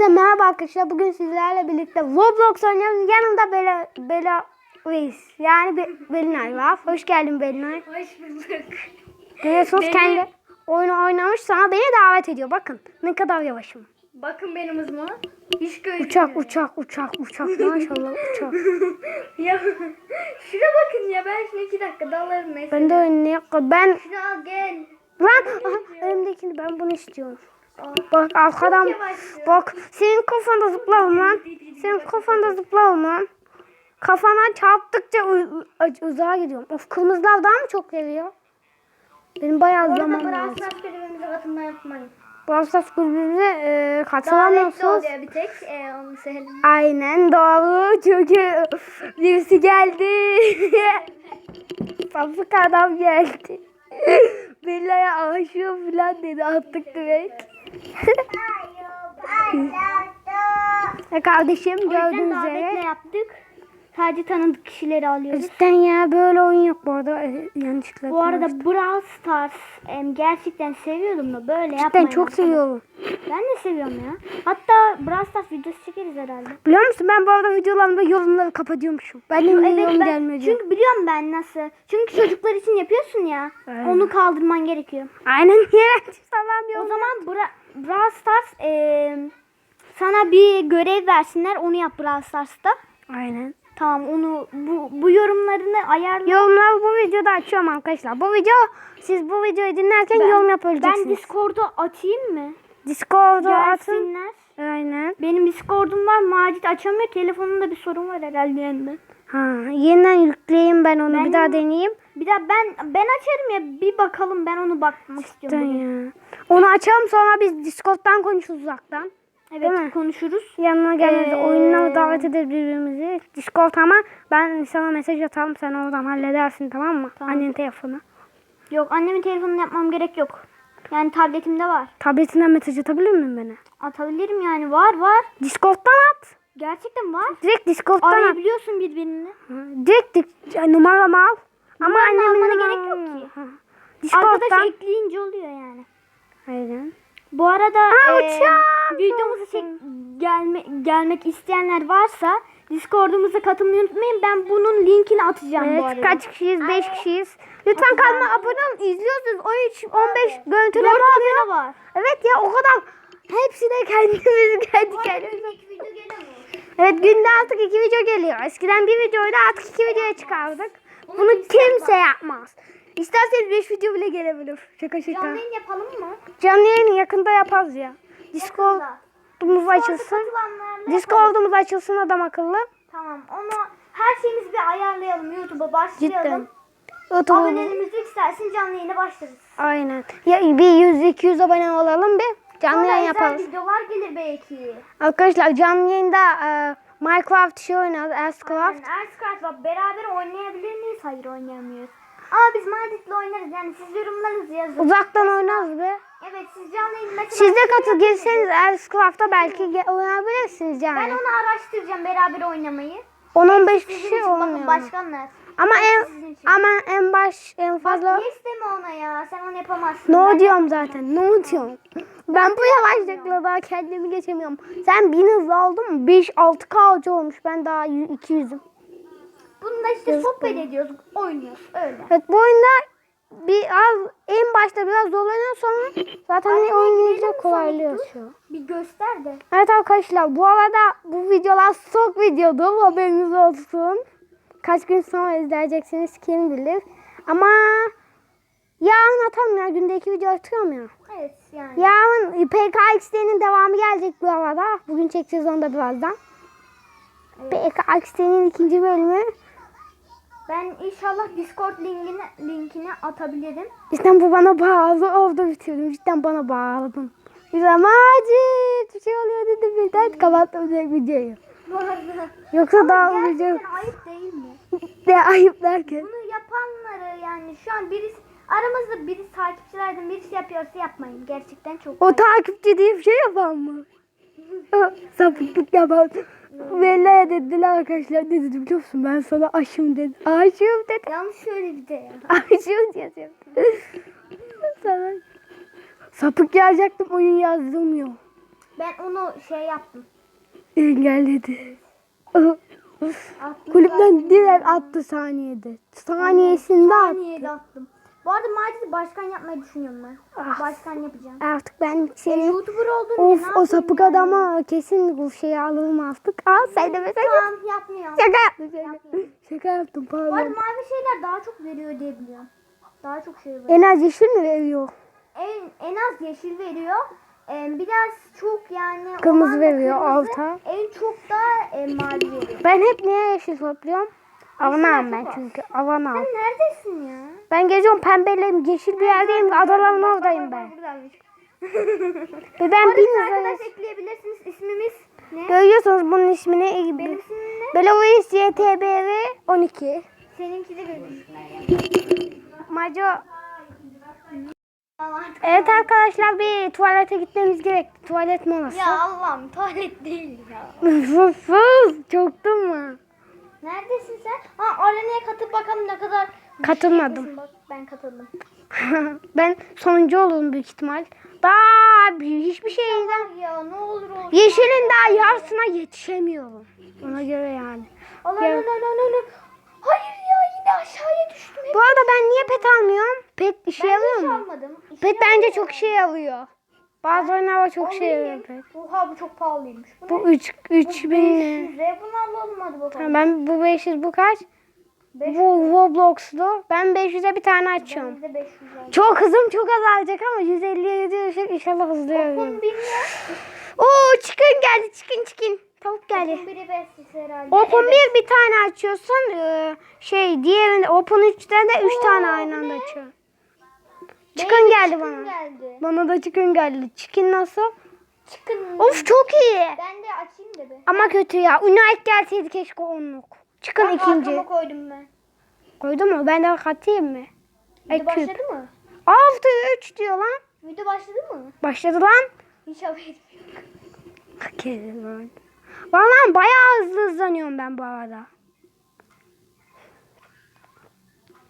Herkese merhaba arkadaşlar. Bugün sizlerle birlikte Roblox oynuyoruz. Yanımda Bela, Bela Reis. Yani Be, Belinay var. Hoş geldin Belinay. Hoş bulduk. Görüyorsunuz Benim- kendi oyunu oynamış sonra beni davet ediyor. Bakın ne kadar yavaşım. Bakın benim hızıma. Hiç. Uçak uçak uçak uçak maşallah uçak. ya şuna bakın ya ben şimdi iki dakika dalarım mesela. Ben de yapmadım. Ben Şunu al gel. lan elimdekini ben bunu istiyorum. Bak arkadan bak senin kafanda zıplarım lan. Senin kafanda zıplarım lan. Kafana çarptıkça uzağa gidiyorum. Of kırmızılar daha mı çok geliyor? Benim bayağı zaman lazım. Brawl görevimize katılma yapmayın. Brawl Stars kulübümüze e, katılamıyorsunuz. oluyor bir tek. E, onu söyleyeyim. Aynen doğru çünkü birisi geldi. Sapık adam geldi. Bella'ya aşığım falan dedi attık direkt. Kardeşim gördüğünüz üzere. yaptık. Sadece tanıdık kişileri alıyoruz. Cidden ya böyle oyun yok bu arada. E, Yanlışlıkla. Bu arada konuştum. Brawl Stars em, gerçekten seviyordum da böyle Cidden yapmayın. çok arkadaşlar. seviyorum. Ben de seviyorum ya. Hatta Brawl Stars videosu çekeriz herhalde. Biliyor musun ben bu arada videolarımda yorumları kapatıyormuşum. Ben de Evet yorum ben, gelmiyor. çünkü biliyorum ben nasıl. Çünkü çocuklar için yapıyorsun ya. Evet. Onu kaldırman gerekiyor. Aynen. Tamam O zaman Bra Brawl Stars em, sana bir görev versinler. Onu yap Brawl Stars'ta. Aynen. Tamam onu bu, bu yorumlarını ayarla. Yorumları bu videoda açıyorum arkadaşlar. Bu video siz bu videoyu dinlerken yorum Ben yapabileceksiniz. Discord'u atayım mı? Discord'a atın. Aynen. Benim Discord'um var. Macit açamıyor. Telefonunda bir sorun var herhalde yanında. Ha, yeniden yükleyeyim ben onu Ben- bir daha deneyeyim. Bir daha ben ben açarım ya bir bakalım ben onu bakmak istiyorum. Cidden ya. Onu açalım sonra biz Discord'dan konuşuruz uzaktan. Evet mi? konuşuruz. Yanına geliriz. Ee, Oyununa davet ederiz birbirimizi. Discord ama ben sana mesaj atalım sen oradan halledersin tamam mı? Tamam. Annenin telefonu. Yok annemin telefonunu yapmam gerek yok. Yani tabletimde var. Tabletinden mesaj atabilir miyim bana? Atabilirim yani var var. Discord'dan at. Gerçekten var. Direkt Discord'dan. Arayabiliyorsun birbirini. Ha, Direkt di- numaramı al. Ama Numaranı annemin almana gerek yok ki. Ha. Arkadaş Discord'dan. ekleyince oluyor yani. Aynen. Bu arada eee, uçağım videomuza çek, gelme, gelmek isteyenler varsa Discord'umuza katılmayı unutmayın. Ben bunun linkini atacağım bu Evet, arada. kaç kişiyiz? 5 kişiyiz. Lütfen kanalıma abone olun. İzliyorsunuz. 13 15 görüntüleme Dört abone var. Evet ya o kadar. Hepsine kendimiz kendi kendimize. Evet günde artık iki video geliyor. Eskiden bir videoydu artık iki videoya çıkardık. Bunu kimse yapmaz. İsterseniz 5 video bile gelebilir. Şaka şaka. Canlı yayın yapalım mı? Canlı yayını yakında yaparız ya. Discord'umuz açılsın. Discord'umuz açılsın adam akıllı. Tamam onu her şeyimizi bir ayarlayalım. YouTube'a başlayalım. Cidden. Abonelerimiz yükselsin canlı yayına başlarız. Aynen. Ya bir 100-200 abone olalım bir. Canlı yayın yaparız. videolar gelir belki. Arkadaşlar canlı yayında e, Minecraft şey oynarız. Earthcraft. Yani Earthcraft var. Beraber oynayabilir miyiz? Hayır oynayamıyoruz. Ama biz Madrid'le oynarız. Yani siz yorumlarınızı yazın. Uzaktan oynarız be. Evet siz canlı yayın mesela. Siz de katıl yapabilirsiniz. gelseniz Earthcraft'ta belki ge- oynayabilirsiniz Ben yani. onu araştıracağım beraber oynamayı. 10-15 Sizin kişi için bakın oynuyor. başkanlar. Ama en ama en baş en fazla Bak yes deme ona ya. Sen onu yapamazsın. no Ben- diyorum zaten. No diyorum. Ben bu yavaşlıkla daha kendimi geçemiyorum. Sen 1000 hızlı aldın mı? 5-6 k olmuş. Ben daha 200'üm. Bunu da işte sohbet ediyoruz. Oynuyoruz. Öyle. Evet bu oyunda biraz en başta biraz zorlanıyor sonra zaten ekleyelim mi kolaylaşıyor. Bir göster de. Evet arkadaşlar bu arada bu videolar sok videodu haberiniz olsun. Kaç gün sonra izleyeceksiniz kim bilir. Ama yarın atalım ya günde iki video atıyorum ya. Evet yani. Yarın PKXD'nin devamı gelecek bu arada. Bugün çekeceğiz onu da birazdan. PKXD'nin ikinci bölümü. Ben inşallah Discord linkini linkini atabilirim. Cidden bu bana bağlı oldu bitirdim. Cidden bana bağladın. Bir zaman acil bir şey oluyor dedim birden kapattım videoyu. Yoksa daha gerçekten ayıp değil mi? ne ayıp derken. Bunu yapanları yani şu an birisi aramızda birisi takipçilerden birisi yapıyorsa yapmayın. Gerçekten çok O ayıp. takipçi diye bir şey yapan mı? Sapıklık yapan. Bella'ya dediler arkadaşlar ne dedim biliyor musun? Ben sana aşığım dedim. Aşığım dedim. Yanlış söyledi de ya. Aşığım diye sana sapık yazacaktım oyun yazdırmıyor. Ben onu şey yaptım. Engelledi. Kulüpten direkt attı saniyede. Saniyesinde attı. saniyede attım. Bu arada Macit'i başkan yapmayı düşünüyorum ben. Ah. Başkan yapacağım. Artık ben E, seni... YouTuber oldum ya, ne Of o yapayım sapık yani? adama kesin bu şeyi alalım artık. Al sen de mesela. Tamam yapmıyorum. Şaka yaptım. Şaka, Yapmıyorum. şaka yaptım Bu arada pardon. mavi şeyler daha çok veriyor diye biliyorum. Daha çok şey veriyor. En az yeşil mi veriyor? En, en az yeşil veriyor. Ee, biraz çok yani Kırmızı veriyor, kırmızı, alta. En çok da e, mavi veriyor. Ben hep niye yeşil topluyorum? Yeşiller ben çünkü. Avanağım. Sen neredesin ya? Ben geziyorum pembeleyim. Yeşil bir yerdeyim. Adaların oradayım ben. Ve ben bin arkadaş ekleyebilirsiniz. İsmimiz ne? Görüyorsunuz bunun ismini. Benim ismim ne? Belovis YTBV 12. Seninki de gözüküyor. Maco. Evet arkadaşlar bir tuvalete gitmemiz gerek. Tuvalet molası. Ya Allah'ım tuvalet değil ya. Fıf fıf. Çoktun mu? Neredesin sen? Ha arenaya katıl bakalım ne kadar Katılmadım. Şey Bak ben katıldım. ben sonuncu olurum büyük ihtimal. Daha bir- hiçbir şeyden. Ya ne olur olsun. Yeşilin daha yarısına yetişemiyorum. Ona göre yani. Allah Ya. Allah Allah Allah. Hayır ya yine aşağıya düştüm. Bu arada ben niye pet almıyorum? Pet işe ben yarıyor hiç mu? almadım. İşe Pet bence çok şey yarıyor. Bazı oyunlarda çok şey Alayım. pet. Oha bu çok pahalıymış. Bu, Bu ne? 3 3000 ne? 500 lira. Bunu alalım hadi bakalım. Tamam, ben bu 500 bu kaç? 500 Bu Roblox'lu. Ben 500'e bir tane açıyorum. Bizde 500 lira. Çok hızım çok azalacak ama 150'ye gidiyorsak inşallah hızlı ne? Oo çıkın geldi çıkın çıkın. Tavuk geldi. Okun biri bestisi herhalde. Open Evet. bir bir tane açıyorsun. Ee, şey diğerinde Open 3'ten de 3 Oo, tane aynı anda ne? Çıkın geldi chicken bana. geldi. Bana da çıkın geldi. Çıkın nasıl? Chicken. Of çok iyi. Ben de açayım da bir. Ama kötü ya. Unite gelseydi keşke onluk. Çıkın Bak ikinci. arkama koydum ben. Koydun mu? Ben de katayım mı? Video başladı mı? Altı 3 diyor lan. Video başladı mı? Başladı lan. Hiç haberim yok. Lan. Vallahi bayağı hızlı hızlanıyorum ben bu arada.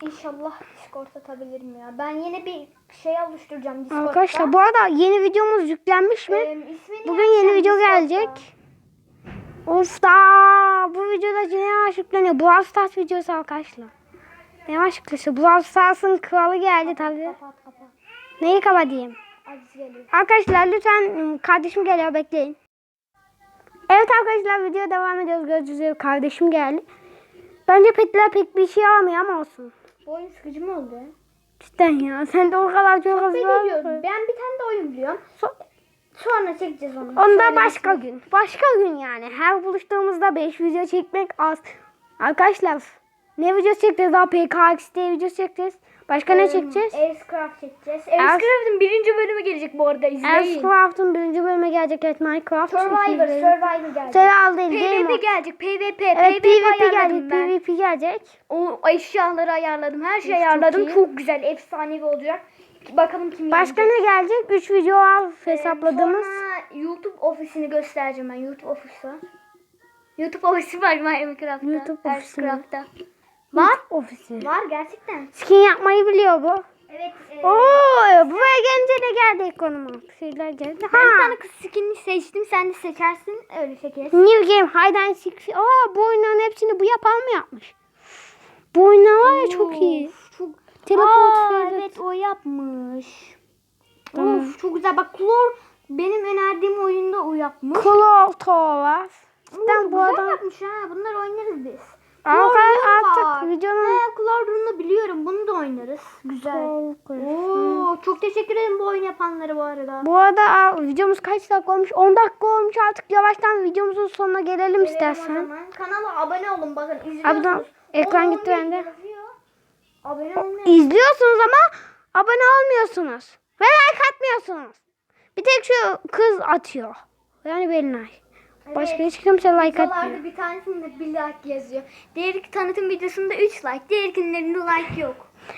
İnşallah Discord atabilirim ya. Ben yeni bir şey oluşturacağım Discord'da. Arkadaşlar bu arada yeni videomuz yüklenmiş mi? Ee, Bugün yeni video Discord'da. gelecek. Of da bu videoda yine yavaş yükleniyor. Brawl Stars videosu arkadaşlar. Yavaş yükleniyor. Brawl Stars'ın kralı geldi tabii. Kapat kapat. Neyi kapatayım? Arkadaşlar lütfen ım, kardeşim geliyor bekleyin. Evet arkadaşlar video devam ediyoruz. Gördüğünüz gibi kardeşim geldi. Bence petler pek bir şey almıyor ama olsun. Bu oyun sıkıcı mı oldu? Cidden ya sen de o kadar çok hızlı. Ben bir tane de oyun biliyorum. So- sonra çekeceğiz onu. Onda başka gün. Başka gün yani. Her buluştuğumuzda 5 video çekmek az. Arkadaşlar ne video çekeceğiz? Daha PKX diye video çekeceğiz. Başka ne Ee, çekeceğiz? Airscraft çekeceğiz. Airscraft'ın birinci bölümü gelecek bu arada izleyin. Aircraft'ın birinci bölüme gelecek. Evet Minecraft. Survivor, Survivor gelecek. Survival değil değil mi? PvP gelecek. PvP. Evet PvP PvP gelecek. ben. PvP gelecek. O eşyaları ayarladım. Her şeyi Çok ayarladım. iyi. Çok güzel. Efsanevi olacak. Bakalım kim Başka ne gelecek? 3 video al hesapladığımız. Sonra YouTube ofisini göstereceğim ben. YouTube ofisi. YouTube ofisi var Minecraft'ta. YouTube ofisi mi? Minecraft'ta. Var. Ofisi. Var gerçekten. Skin yapmayı biliyor bu. Evet. E, Oo, buraya gelince ne geldi konuma? Şeyler geldi. ben bir Ha. tane kız skinini seçtim. Sen de seçersin. Öyle çekeriz. New Game and Seek. Aa bu oyunların hepsini bu yapan mı yapmış? Bu oyunlar var ya çok iyi. Çok... Teleport Aa, evet o yapmış. Tamam. Of çok güzel. Bak Klor benim önerdiğim oyunda o yapmış. Claw Tower Cidden bu adam. yapmış ha. Bunlar oynarız biz. Arka- Klor artık var. videonun- He Klor Rune'u biliyorum. Bunu da oynarız. Güzel. Oo, çok teşekkür ederim bu oyun yapanlara bu arada. Bu arada aa, videomuz kaç dakika olmuş? 10 dakika olmuş artık yavaştan videomuzun sonuna gelelim Gelelim istersen. Kanala abone olun bakın izliyorsunuz. Abone- ekran gitti bende. Abone olmayı. İzliyorsunuz ama abone olmuyorsunuz. Ve like atmıyorsunuz. Bir tek şu kız atıyor. Yani Belinay. Başka hiç kimse like atmıyor. Videolarda bir tanesinde bir like yazıyor. Diğer tanıtım videosunda 3 like. Diğerkinlerinde like yok.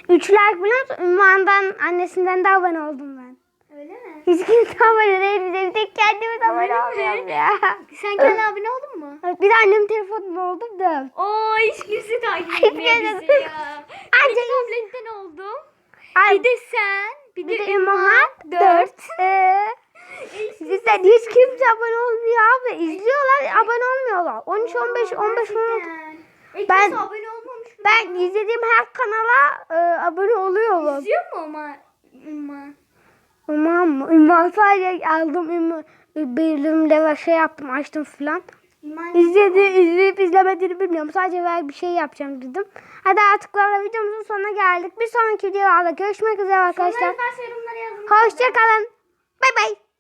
3 like biliyor musun? Ünvan'dan annesinden de abone oldum ben. Öyle mi? Hiç kimse abone değil. Bir de bir tek kendime abone Öyle mi? olmuyorum ya. Sen kendi abone oldun mu? Bir de annem telefonunda oldum da. Oo hiç kimse takip etmiyor kimse- bizi ya. Anca Bir tabletten oldum. Ay, Bir de sen. Bir, bir de de 4. 4. Ee, Bizden hiç kimse abone olmuyor abi. İzliyorlar abone olmuyorlar. 13 15 15 15 E, Ben-? Ben izlediğim her kanala e, abone oluyorlar. İzliyor mu ama? ama? Tamam mı? Ünvan sadece aldım ünvan bölümde ve şey yaptım açtım filan. İzledi, izleyip izlemediğini bilmiyorum. Sadece ver bir şey yapacağım dedim. Hadi artık valla videomuzun sonuna geldik. Bir sonraki videolarda görüşmek üzere arkadaşlar. Hoşçakalın. Bay bay.